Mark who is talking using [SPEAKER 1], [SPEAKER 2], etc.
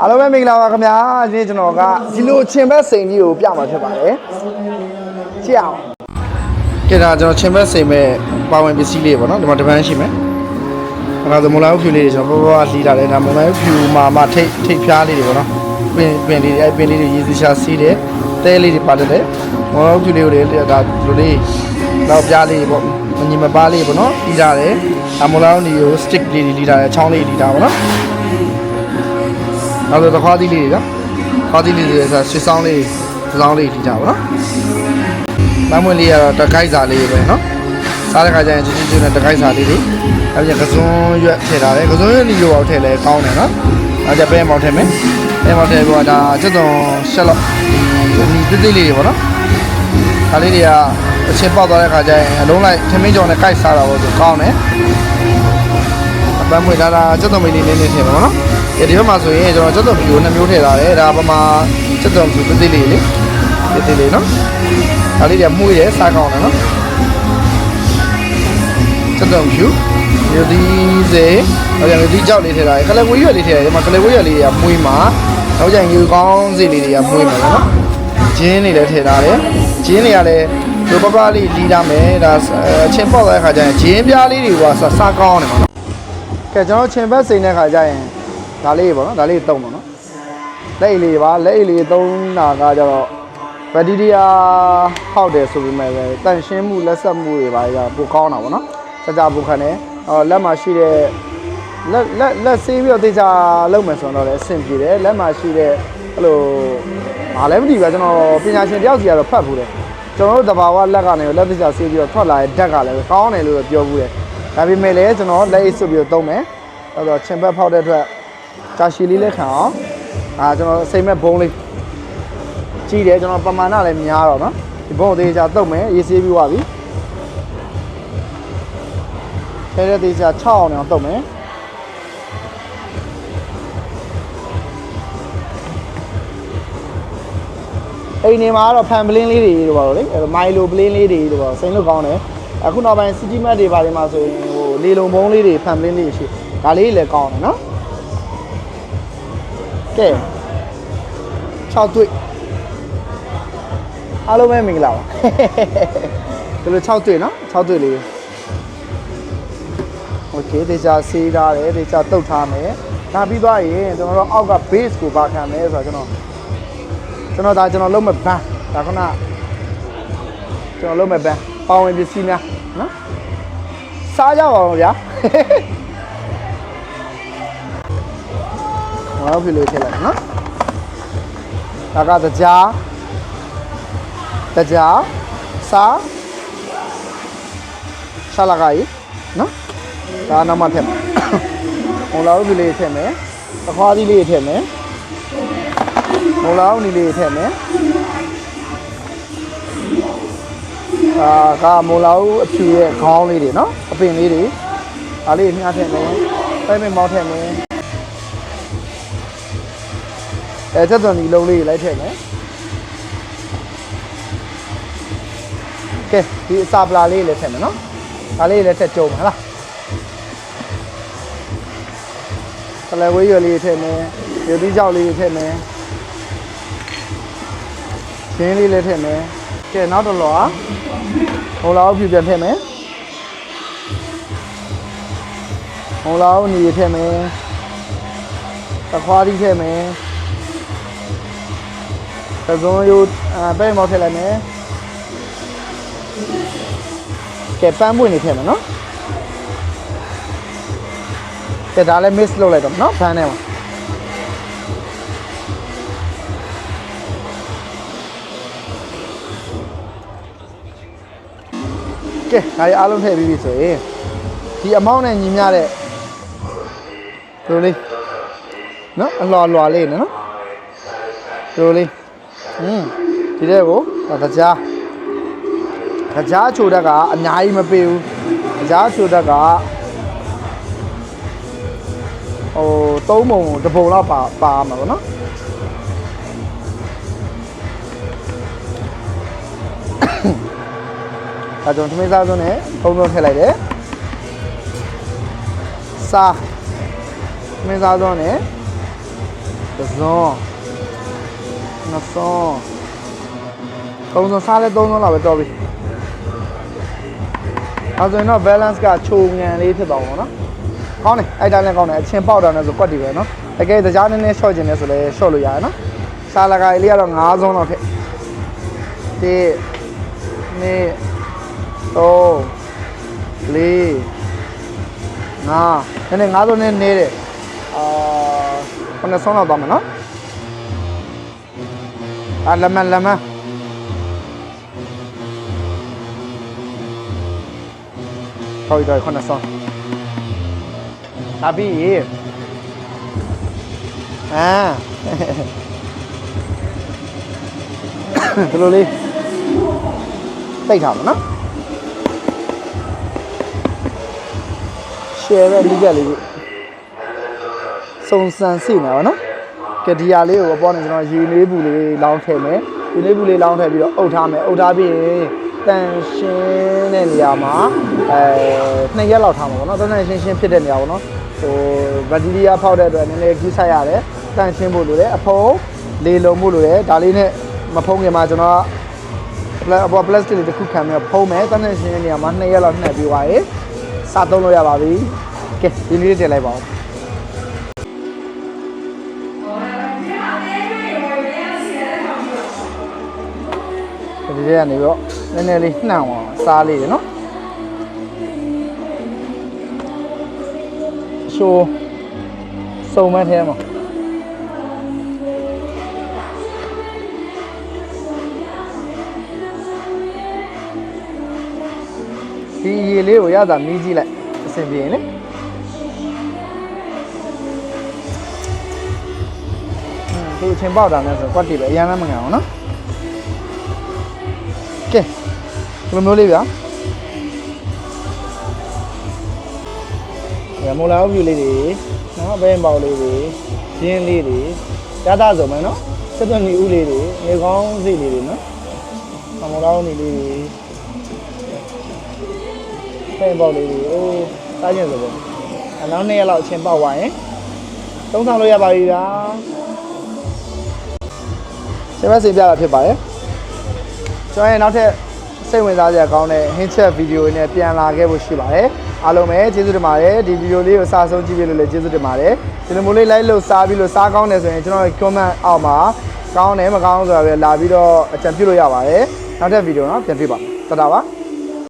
[SPEAKER 1] အားလုံးပဲမင်္ဂလာပါခင်ဗျာဒီနေ့ကျွန်တော်ကဒီလိုချင်ဘက်စိန်ကြီးကိုပြမှာဖြစ်ပါတယ်ကြည့်အောင်ကဲဒါကျွန်တော်ချင်ဘက်စိန်မဲ့ပါဝင်ပစ္စည်းလေးပေါ့နော်ဒီမှာတစ်ပန်းရှိမယ်အဲ့ဒါသမလာဖြူလေးတွေကျွန်တော်ဘောဘောလှီးလာတယ်ဒါမမဲဖြူမာမထိတ်ထိတ်ဖျားလေးတွေပေါ့နော်ပင်ပင်လေးတွေအဲ့ပင်လေးတွေရေးစီရှာစီးတယ်တဲလေးတွေပါတတ်တယ်မော်ဖြူလေးကိုလည်းဒါဒီလိုလေးတော့ပြားလေးတွေပေါ့မညီမပါလေးပေါ့နော်လှီးလာတယ်ဒါမလာနီကို stick လေးတွေလှီးလာတယ်ချောင်းလေးလှီးလာပေါ့နော် နောက်တော့ခွားသီးလေးတွေနော်ခွားသီးလေးတွေဆိုဆွေဆောင်လေးဆွေဆောင်လေးထိကြပါနော်။မမွေးလေးကတော့တကိုက်စာလေးပဲနော်။စားတဲ့ခါကျရင်ချင်းချင်းချင်းနဲ့တကိုက်စာလေးတွေအဲ့ဒါကစွန်းရွက်ထည့်ထားတယ်။ကစွန်းရွက်နီလိုအောင်ထည့်လဲကောင်းတယ်နော်။အဲ့ဒါပဲမောက်ထည့်မယ်။ပဲမောက်ထည့်ပြီးတော့ဒါချက်သွန်ရှက်လောက်ဒီတိတိလေးတွေပေါ့နော်။ဒါလေးတွေကအချင်းပေါက်သွားတဲ့ခါကျရင်အလုံးလိုက်ထမင်းကြော်နဲ့ကိုက်စားတာပေါ့ဆိုကောင်းတယ်။အပန်းမွေဒါဒါချက်သွန်မီလေးနည်းနည်းထည့်ပါတော့နော်။ ဒီဒီဘက်မှာဆိုရင်ကျွန်တော်ချက်သွန်ဖြူကိုနှစ်မျိုးထည့်ထားတယ်။ဒါပမာချက်သွန်ဖြူတိတိလေးလေ။တိတိလေးနော်။ဒါလေးတွေကမှုရဲစားကောင်းတယ်နော်။ချက်သွန်ဖြူဒီဒီစေဟိုကဒီကြောက်လေးထည့်ထားတယ်။ကလဝေးရွက်လေးထည့်ထားတယ်။ဒီမှာကလဝေးရွက်လေးတွေကမှုမှာနောက်ကျရင်ရေကောင်းစေလေးတွေကမှုမှာနော်။ဂျင်းတွေလည်းထည့်ထားတယ်။ဂျင်းတွေကလည်းဒီပပလေးလီးထားမယ်။ဒါအချင်းပေါက်တဲ့အခါကျရင်ဂျင်းပြားလေးတွေကစားကောင်းတယ်ပေါ့နော်။ကဲကျွန်တော်ချင်ဘက်စိန်တဲ့ခါကျရင် ဒါလေးပေါ့နော်ဒါလေးတုံးပေါ့နော်လက်အိတ်လေးပါလက်အိတ်လေးသုံးတာကကြတော့ဘက်တီးရီးယားဟောက်တယ်ဆိုပေမဲ့ပဲတန့်ရှင်းမှုလက်ဆက်မှုတွေပါကြပိုကောင်းတာပေါ့နော်စကြပူခံတယ်အော်လက်မှာရှိတဲ့လက်လက်လက်ဆေးပြီးတော့တေချာလုပ်မယ်ဆိုတော့လည်းအဆင်ပြေတယ်လက်မှာရှိတဲ့အဲ့လိုဘာလဲမသိဘူးကျွန်တော်ပညာရှင်တယောက်စီကတော့ဖတ်ဘူးတယ်ကျွန်တော်တို့တဘာဝလက်ကနေလက်တေချာဆေးပြီးတော့ထွက်လာတဲ့ဓာတ်ကလည်းကောင်းတယ်လို့ပြောဘူးတယ်ဒါပေမဲ့လည်းကျွန်တော်လက်အိတ်စွပ်ပြီးတော့သုံးမယ်အဲ့တော့ချင်ဘက်ဖောက်တဲ့အတွက် ကာရှီလေးလက်ခံအောင်အာကျွန်တော်စိတ်မဲ့ဘုံလေးကြီးတယ်ကျွန်တော်ပမာဏလည်းများတော့နော်ဒီဘုံသေးချာတုတ်မယ်ရေးဆေးပြီးသွားပြီခဲတဲ့သေးချာ6အောင်အောင်တုတ်မယ်အိမ်နေမှာကတော့ဖန်ပလင်းလေးတွေတို့ပါတော့လေအဲ့မိုင်လိုပလင်းလေးတွေတို့ပါစိမ့်လို့ကောင်းတယ်အခုနောက်ပိုင်းစီတီမတ်တွေပါတယ်မှာဆိုရင်ဟိုလေလုံဘုံလေးတွေဖန်ပလင်းလေးရှိဒါလေးလည်းကောင်းတယ်နော် ကဲ6တွေ့အားလုံးပဲမင်္ဂလာပါဒီလို6တွေ့နော်6တွေ့လေးโอเคတေချာဆေးထားတယ်တေချာတုတ်ထားမယ်ဒါပြီးသွားရင်ကျွန်တော်တို့အောက်က base ကိုပါခံမယ်ဆိုတော့ကျွန်တော် ကျွန်တော်ဒါကျွန်တော်လုံးမဲ့ဘန်းဒါခုနကျွန်တော်လုံးမဲ့ဘန်းပေါဝင်ပစ္စည်းများနော်စားကြပါဦးဗျာ ဟောဖြစ်လို့ထည့်လိုက်နော်ဒါကတကြားတကြားစားဆလာဂိုင်းနော်ဒါနောက်မှထည့်မယ်ဟိုလာဦးဖြစ်လေးထည့်မယ်အခွားသီးလေးထည့်မယ်မုံလောင်းနီလေးထည့်မယ်အာကမုံလောင်းအဖြူရဲ့ခေါင်းလေးတွေနော်အပင်လေးတွေအားလေးမြားထည့်မယ်ပဲမမောင်းထည့်မယ် အဲချက်သွန်ဒီလုံးလေးလိုက်ထည့်မယ်ကဲဒီအစာပလာလေးလည်းထည့်မယ်နော်ဒါလေးလည်းထည့်ကြုံမှာလားကလဝေးရွယ်လေးထည့်မယ်ရုပ်သီးကြောက်လေးထည့်မယ်ရှင်းလေးလည်းထည့်မယ်ကဲနောက်တော့လောဟိုလာအောင်ပြပြန်ထည့်မယ်ဟိုလာအောင်ညီထည့်မယ်တခွားဒီထည့်မယ် သစုံရိုးအဲပဲမောက်ထည့်လိုက်မယ်ကဲပန်းပွင့်နေထည့်မယ်နော်ကဲဒါလည်း miss လုပ်လိုက်တော့နော်ဘန်းထဲမှာကဲဒါရီအားလုံးထည့်ပြီးပြီဆိုရင်ဒီအမောင်းနဲ့ညီမျှတဲ့လိုလေးနော်အလွာလွာလေးနော်လိုလေး ဟင်းဒီတဲ့ကိုဒါကြားဒါကြားချိုတက်ကအများကြီးမပေးဘူးဒါကြားချိုတက်ကဟိုသုံးပုံတစ်ပုံလောက်ပါပါမှာပေါ့နော်ဒါကြောင့်သမင်းစားစုံနဲ့သုံးလုံးထည့်လိုက်တယ်စားသမင်းစားစုံနဲ့တ စ်စုံနှစ်စုံသုံးစုံစားလဲသုံးစုံလောက်ပဲတော်ပြီအဲဆိုရင်တော့ balance ကခြုံငံလေးဖြစ်သွားပါတော့ကောင်းတယ်အဲ့တိုင်းလည်းကောင်းတယ်အချင်းပေါက်တာနဲ့ဆိုကွက်တီပဲနော်တကယ်တကြားနည်းနည်း short ကျင်နေဆိုလဲ short လို့ရတယ်နော်စားလကားလေးကတော့9စုံလောက်ဖြစ်ဒီနေ့တော့လေးငါနည်းနည်း9စုံနဲ့နေတယ်အာခုနှစ်စုံလောက်သွားမယ်နော် အာလမန်လမန်ဟောဒီတော့ခုနှစ်စုံဒါပြီးရေအာဒီလိုလေးတိတ်ထားပါနော် share တဲ့လိကလေးကိုစုံစမ်းစီနေပါနော် ကဒီယာလေးကိုအပေါ်နေကျွန်တော်ရေလေးဘူးလေးလောင်းထည့်မယ်ရေလေးဘူးလေးလောင်းထည့်ပြီးတော့အုပ်ထားမယ်အုပ်ထားပြီးရင်တန်ရှင်းတဲ့နေရာမှာအဲနှစ်ရက်လောက်ထားမှာပေါ့နော်တန်တန်ရှင်းရှင်းဖြစ်တဲ့နေရာပေါ့နော်ဟိုဘက်တီးရီးယားဖောက်တဲ့အတွက်နည်းနည်းကြီးဆိုင်ရတယ်တန်ရှင်းဖို့လိုတယ်အဖုံးလေလုံဖို့လိုတယ်ဒါလေးနဲ့မဖုံးခင်မှာကျွန်တော်ကအပေါ် plastic လေးတစ်ခုခံပြီးတော့ဖုံးမယ်တန်းတန်းရှင်းတဲ့နေရာမှာ2ရက်လောက်နှက်ပြီးသွားရင်စသုံးလို့ရပါပြီကဲဒီလေးတင်လိုက်ပါဦး ဒီလေးကနေပြီးတော့နည်းနည်းလေးနှံ့အောင်စားလေးတယ်နော်ရှိုးစုံမဲ့ထဲမှာဒီရေလေးကိုရတာမီးကြည့်လိုက်အဆင်ပြေရင်လေဟွန်းဒီအချင်းပေါက်တာနဲ့ဆိုကွက်တီပဲအရင်ကမငန်အောင်နော် လိုမျိုးလေးဗျာရမိုလာအုပ်ပြူလေးတွေနော်ဘဲပေါက်လေးတွေရင်းလေးတွေရတာဆိုမယ်နော်စက်သွန်နီဦးလေးတွေနေကောင်းစီလေးတွေနော်အမိုလာအုပ်နေလေးတွေဖဲပေါက်လေးတွေအိုးစားကျင်ဆိုပေါ့အနောက်နှစ်ရက်လောက်အချိန်ပေါက်သွားရင်သုံးဆောင်လို့ရပါပြီဗျာဆက်မစင်ပြတာဖြစ်ပါတယ်ကျွန်တော်ရဲ့နောက်ထပ် စိတ်ဝင်စားစရာကောင်းတဲ့ဟင်းချက်ဗီဒီယိုနဲ့ပြန်လာခဲ့ဖို့ရှိပါတယ်အားလုံးပဲကျေးဇူးတင်ပါတယ်ဒီဗီဒီယိုလေးကိုစားဆုံးကြည့်ပြလို့လည်းကျေးဇူးတင်ပါတယ်ဒီလိုမျိုးလေး like လို့စားပြီးလို့စားကောင်းတယ်ဆိုရင်ကျွန်တော် comment အောက်မှာကောင်းတယ်မကောင်းဆိုတာပဲလာပြီးတော့အကြံပြုလို့ရပါတယ်နောက်ထပ်ဗီဒီယိုနော်ပြန်တွေ့ပါမယ်တတာပါ